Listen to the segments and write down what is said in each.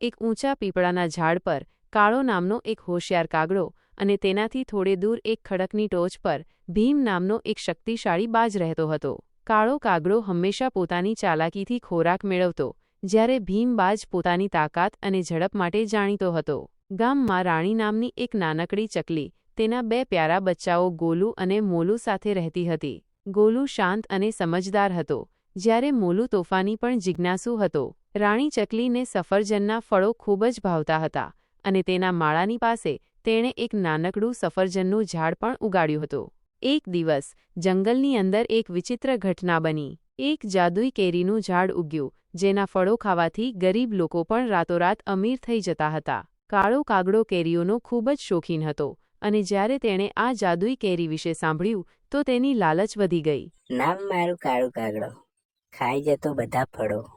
એક ઊંચા પીપળાના ઝાડ પર કાળો નામનો એક હોશિયાર કાગડો અને તેનાથી થોડે દૂર એક ખડકની ટોચ પર ભીમ નામનો એક શક્તિશાળી બાજ રહેતો હતો. કાળો કાગડો હંમેશા પોતાની ચાલાકીથી ખોરાક મેળવતો, જ્યારે ભીમ બાજ પોતાની તાકાત અને ઝડપ માટે જાણીતો હતો. ગામમાં રાણી નામની એક નાનકડી ચકલી, તેના બે પ્યારા બચ્ચાઓ ગોલુ અને મોલુ સાથે રહેતી હતી. ગોલુ શાંત અને સમજદાર હતો. જ્યારે મોલુ તોફાની પણ જિજ્ઞાસુ હતો, રાણી ચકલીને સફરજનના ફળો ખૂબ જ ભાવતા હતા અને તેના માળાની પાસે તેણે એક નાનકડું સફરજનનું ઝાડ પણ ઉગાડ્યું હતું. એક દિવસ, જંગલની અંદર એક વિચિત્ર ઘટના બની. એક જાદુઈ કેરીનું ઝાડ ઉગ્યું, જેના ફળો ખાવાથી ગરીબ લોકો પણ રાતોરાત અમીર થઈ જતા હતા. કાળો કાગડો કેરીઓનો ખૂબ જ શોખીન હતો અને જ્યારે તેણે આ જાદુઈ કેરી વિશે સાંભળ્યું તો તેની લાલચ વધી ગઈ. નામ મારું કાળું કાગડો. ખાઈ જતો બધા ફળો.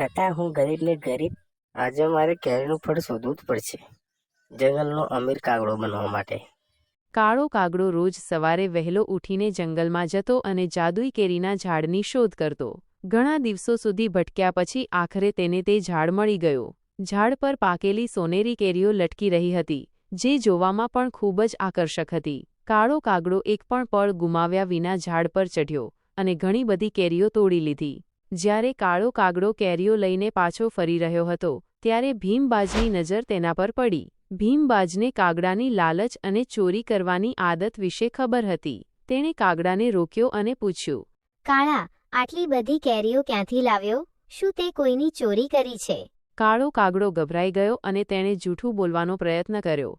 છતાં હું ગરીબ ને ગરીબ આજે મારે કેરીનું ફળ શોધવું જ પડશે. જંગલનો અમીર કાગડો બનવા માટે. કાળો કાગડો રોજ સવારે વહેલો ઉઠીને જંગલમાં જતો અને જાદુઈ કેરીના ઝાડની શોધ કરતો. ઘણા દિવસો સુધી ભટક્યા પછી આખરે તેને તે ઝાડ મળી ગયો. ઝાડ પર પાકેલી સોનેરી કેરીઓ લટકી રહી હતી જે જોવામાં પણ ખૂબ જ આકર્ષક હતી. કાળો કાગડો એક પણ પળ ગુમાવ્યા વિના ઝાડ પર ચઢ્યો અને ઘણી બધી કેરીઓ તોડી લીધી. જ્યારે કાળો કાગડો કેરીઓ લઈને પાછો ફરી રહ્યો હતો ત્યારે ભીમબાજની નજર તેના પર પડી. ભીમબાજને કાગડાની લાલચ અને ચોરી કરવાની આદત વિશે ખબર હતી. તેણે કાગડાને રોક્યો અને પૂછ્યું કાળા આટલી બધી કેરીઓ ક્યાંથી લાવ્યો? શું તે કોઈની ચોરી કરી છે? કાળો કાગડો ગભરાઈ ગયો અને તેણે જૂઠું બોલવાનો પ્રયત્ન કર્યો.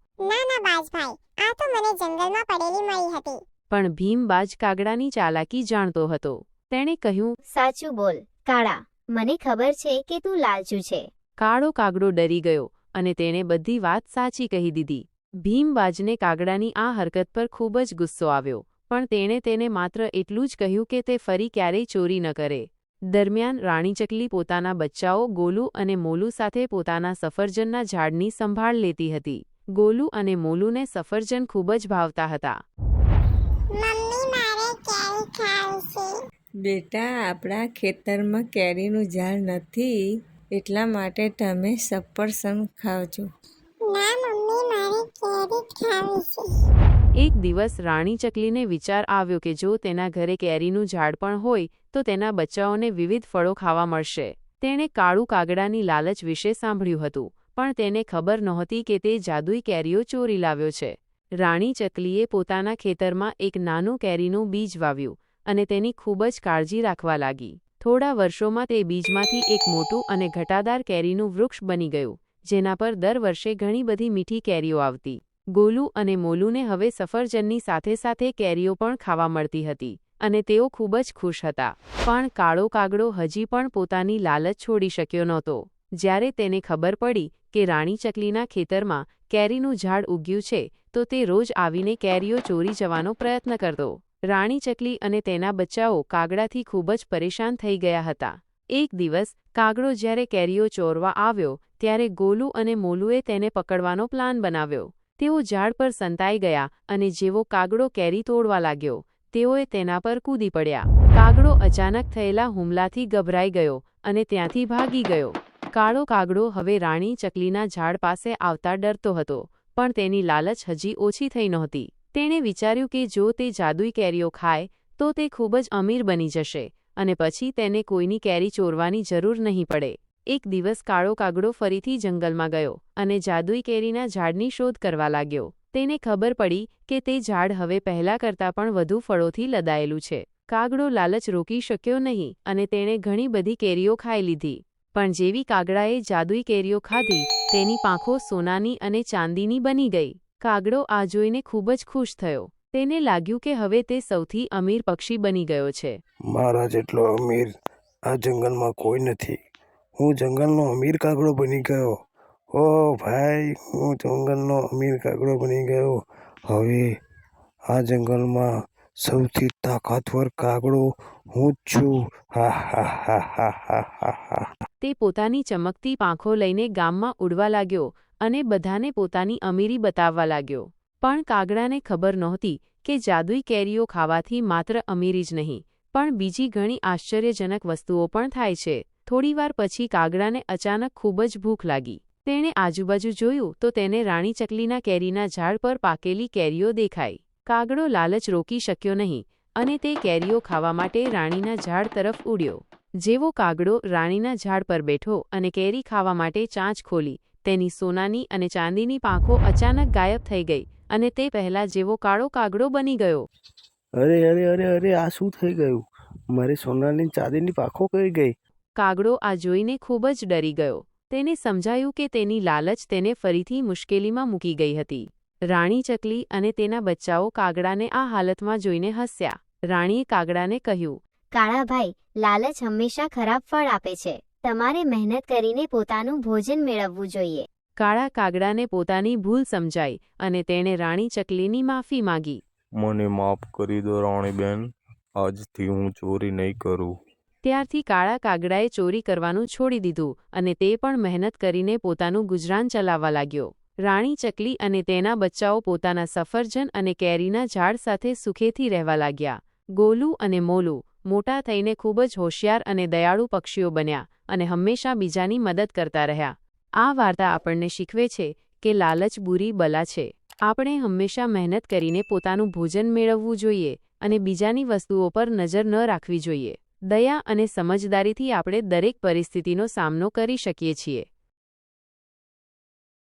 બાજભાઈ આ તો મને જંગલમાં પડેલી મળી હતી. પણ ભીમબાજ કાગડાની ચાલાકી જાણતો હતો. તેણે કહ્યું સાચું બોલ કાળા મને ખબર છે કે તું લાલચુ છે. કાળો કાગડો ડરી ગયો અને તેણે બધી વાત સાચી કહી દીધી. ભીમબાજને કાગડાની આ હરકત પર ખૂબ જ ગુસ્સો આવ્યો પણ તેણે તેને માત્ર એટલું જ કહ્યું કે તે ફરી ક્યારેય ચોરી ન કરે. દરમિયાન રાણી ચકલી પોતાના બચ્ચાઓ ગોલુ અને મોલુ સાથે પોતાના સફરજનના ઝાડની સંભાળ લેતી હતી. ગોલુ અને મોલુને સફરજન ખૂબ જ ભાવતા હતા. મમ્મી મારે કેરી ખાવી છે. બેટા આપણા ખેતરમાં કેરીનું ઝાડ નથી એટલા માટે તમે સફરસન ખાવજો. છો મમ્મી મારે કેરી જ ખાવી છે. એક દિવસ રાણી ચકલીને વિચાર આવ્યો કે જો તેના ઘરે કેરીનું ઝાડ પણ હોય તો તેના બચ્ચાઓને વિવિધ ફળો ખાવા મળશે. તેણે કાળું કાગડાની લાલચ વિશે સાંભળ્યું હતું. પણ તેને ખબર નહોતી કે તે જાદુઈ કેરીઓ ચોરી લાવ્યો છે. રાણી ચકલીએ પોતાના ખેતરમાં એક નાનું કેરીનું બીજ વાવ્યું અને તેની ખૂબ જ કાળજી રાખવા લાગી. થોડા વર્ષોમાં તે બીજમાંથી એક મોટું અને ઘટાદાર કેરીનું વૃક્ષ બની ગયું, જેના પર દર વર્ષે ઘણી બધી મીઠી કેરીઓ આવતી. ગોલુ અને મોલુને હવે સફરજનની સાથે સાથે કેરીઓ પણ ખાવા મળતી હતી અને તેઓ ખૂબ જ ખુશ હતા. પણ કાળો કાગડો હજી પણ પોતાની લાલચ છોડી શક્યો નહોતો. જ્યારે તેને ખબર પડી કે રાણી ચકલીના ખેતરમાં કેરીનું ઝાડ ઉગ્યું છે, તો તે રોજ આવીને કેરીઓ ચોરી જવાનો પ્રયત્ન કરતો. રાણી ચકલી અને તેના બચ્ચાઓ કાગડાથી ખૂબ જ પરેશાન થઈ ગયા હતા. એક દિવસ, કાગડો જ્યારે કેરીઓ ચોરવા આવ્યો, ત્યારે ગોલુ અને મોલુએ તેને પકડવાનો પ્લાન બનાવ્યો. તેઓ ઝાડ પર સંતાઈ ગયા અને જેવો કાગડો કેરી તોડવા લાગ્યો, તેઓએ તેના પર કૂદી પડ્યા. કાગડો અચાનક થયેલા હુમલાથી ગભરાઈ ગયો અને ત્યાંથી ભાગી ગયો. કાળો કાગડો હવે રાણી ચકલીના ઝાડ પાસે આવતા ડરતો હતો, પણ તેની લાલચ હજી ઓછી થઈ નહોતી. તેણે વિચાર્યું કે જો તે જાદુઈ કેરીઓ ખાય, તો તે ખૂબ જ અમીર બની જશે, અને પછી તેને કોઈની કેરી ચોરવાની જરૂર નહીં પડે. એક દિવસ કાળો કાગડો ફરીથી જંગલમાં ગયો, અને જાદુઈ કેરીના ઝાડની શોધ કરવા લાગ્યો. તેને ખબર પડી કે તે ઝાડ હવે પહેલા કરતાં પણ વધુ ફળોથી લદાયેલું છે. કાગડો લાલચ રોકી શક્યો નહીં, અને તેણે ઘણી બધી કેરીઓ ખાઈ લીધી. પણ જેવી કાગડાએ જાદુઈ કેરીઓ ખાધી, તેની પાંખો સોનાની અને ચાંદીની બની ગઈ. કાગડો આ જોઈને ખૂબ જ ખુશ થયો. તેને લાગ્યું કે હવે તે સૌથી અમીર પક્ષી બની ગયો છે. મારા જેટલો અમીર આ જંગલમાં કોઈ નથી. હું જંગલનો અમીર કાગડો બની ગયો. ઓ ભાઈ, હું જંગલનો અમીર કાગડો બની ગયો. હવે આ જંગલમાં સૌથી તાકાતવર કાગડો હું છું. તે પોતાની ચમકતી પાંખો લઈને ગામમાં ઉડવા લાગ્યો અને બધાને પોતાની અમીરી બતાવવા લાગ્યો. પણ કાગડાને ખબર નહોતી કે જાદુઈ કેરીઓ ખાવાથી માત્ર અમીરી જ નહીં, પણ બીજી ઘણી આશ્ચર્યજનક વસ્તુઓ પણ થાય છે. થોડીવાર પછી કાગડાને અચાનક ખૂબ જ ભૂખ લાગી. તેણે આજુબાજુ જોયું તો તેને રાણી ચકલીના કેરીના ઝાડ પર પાકેલી કેરીઓ દેખાઈ. કાગડો લાલચ રોકી શક્યો નહીં અને તે કેરીઓ ખાવા માટે રાણીના ઝાડ તરફ ઉડ્યો. જેવો કાગડો રાણીના ઝાડ પર બેઠો અને કેરી ખાવા માટે ચાંચ ખોલી તેની સોનાની અને ચાંદીની પાંખો અચાનક ગાયબ થઈ ગઈ અને તે પહેલા જેવો કાળો કાગડો બની ગયો. અરે અરે અરે અરે આ શું થઈ ગયું? મારી સોનાની ચાંદીની પાંખો કઈ ગઈ? કાગડો આ જોઈને ખૂબ જ ડરી ગયો. તેને સમજાયું કે તેની લાલચ તેને ફરીથી મુશ્કેલીમાં મૂકી ગઈ હતી. રાણી ચકલી અને તેના બચ્ચાઓ કાગડાને આ હાલતમાં જોઈને હસ્યા. રાણીએ કાગડાને કહ્યું કાળાભાઈ લાલચ હંમેશા ખરાબ ફળ આપે છે. તમારે મહેનત કરીને પોતાનું ભોજન મેળવવું જોઈએ. કાળા કાગડાને પોતાની ભૂલ સમજાઈ અને તેણે રાણી ચકલીની માફી માંગી. મને માફ કરી દો રાણીબેન. આજથી હું ચોરી નહીં કરું. ત્યારથી કાળા કાગડાએ ચોરી કરવાનું છોડી દીધું અને તે પણ મહેનત કરીને પોતાનું ગુજરાન ચલાવવા લાગ્યો. રાણી ચકલી અને તેના બચ્ચાઓ પોતાના સફરજન અને કેરીના ઝાડ સાથે સુખેથી રહેવા લાગ્યા. ગોલુ અને મોલું મોટા થઈને ખૂબ જ હોશિયાર અને દયાળુ પક્ષીઓ બન્યા અને હંમેશા બીજાની મદદ કરતા રહ્યા. આ વાર્તા આપણને શીખવે છે કે લાલચ બુરી બલા છે. આપણે હંમેશા મહેનત કરીને પોતાનું ભોજન મેળવવું જોઈએ અને બીજાની વસ્તુઓ પર નજર ન રાખવી જોઈએ. દયા અને સમજદારીથી આપણે દરેક પરિસ્થિતિનો સામનો કરી શકીએ છીએ.